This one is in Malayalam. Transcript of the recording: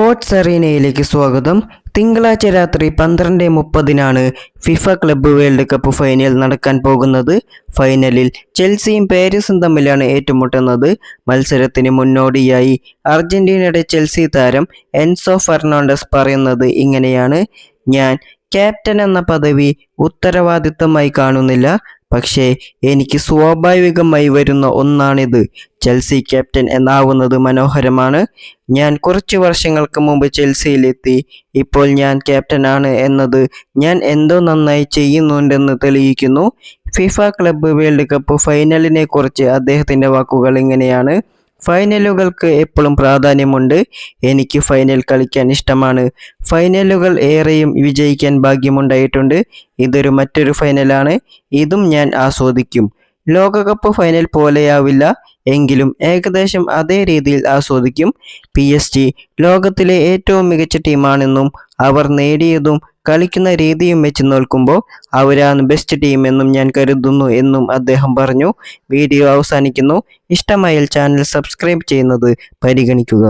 സ്പോർട്സ് അറീനയിലേക്ക് സ്വാഗതം. തിങ്കളാഴ്ച രാത്രി പന്ത്രണ്ട് മുപ്പതിനാണ് FIFA club world cup final നടക്കാൻ പോകുന്നത്. ഫൈനലിൽ ചെൽസിയും പാരീസും തമ്മിലാണ് ഏറ്റുമുട്ടുന്നത്. മത്സരത്തിന് മുന്നോടിയായി അർജന്റീനയുടെ ചെൽസി താരം എൻസോ ഫെർണാണ്ടസ് പറയുന്നത് ഇങ്ങനെയാണ്. ഞാൻ ക്യാപ്റ്റൻ എന്ന പദവി ഉത്തരവാദിത്തമായി കാണുന്നില്ല. പക്ഷേ എനിക്ക് സ്വാഭാവികമായി വരുന്ന ഒന്നാണിത്. ചെൽസി ക്യാപ്റ്റൻ എന്നാവുന്നത് മനോഹരമാണ്. ഞാൻ കുറച്ച് വർഷങ്ങൾക്ക് മുമ്പ് ചെൽസിയിലെത്തി. ഇപ്പോൾ ഞാൻ ക്യാപ്റ്റനാണ് എന്നത് ഞാൻ എന്തോ നന്നായി ചെയ്യുന്നുണ്ടെന്ന് തെളിയിക്കുന്നു. ഫിഫ ക്ലബ്ബ് വേൾഡ് കപ്പ് ഫൈനലിനെക്കുറിച്ച് അദ്ദേഹത്തിന്റെ വാക്കുകൾ ഇങ്ങനെയാണ്. ഫൈനലുകൾക്ക് എപ്പോഴും പ്രാധാന്യമുണ്ട്. എനിക്ക് ഫൈനൽ കളിക്കാൻ ഇഷ്ടമാണ്. ഫൈനലുകൾ ഏറെയും വിജയിക്കാൻ ഭാഗ്യമുണ്ടായിട്ടുണ്ട്. ഇതൊരു മറ്റൊരു ഫൈനലാണ്. ഇതും ഞാൻ ആസ്വദിക്കും. ലോകകപ്പ് ഫൈനൽ പോലെയാവില്ല. എങ്കിലും ഏകദേശം അതേ രീതിയിൽ ആസ്വദിക്കും. പി എസ് ജി ലോകത്തിലെ ഏറ്റവും മികച്ച ടീമാണെന്നും അവർ നേടിയതും കളിക്കുന്ന രീതിയും വെച്ച് നോക്കുമ്പോൾ അവരാണ് ബെസ്റ്റ് ടീം എന്നും ഞാൻ കരുതുന്നു എന്നും അദ്ദേഹം പറഞ്ഞു. വീഡിയോ അവസാനിക്കുന്നു. ഇഷ്ടമായാൽ ചാനൽ സബ്സ്ക്രൈബ് ചെയ്യുന്നത് പരിഗണിക്കുക.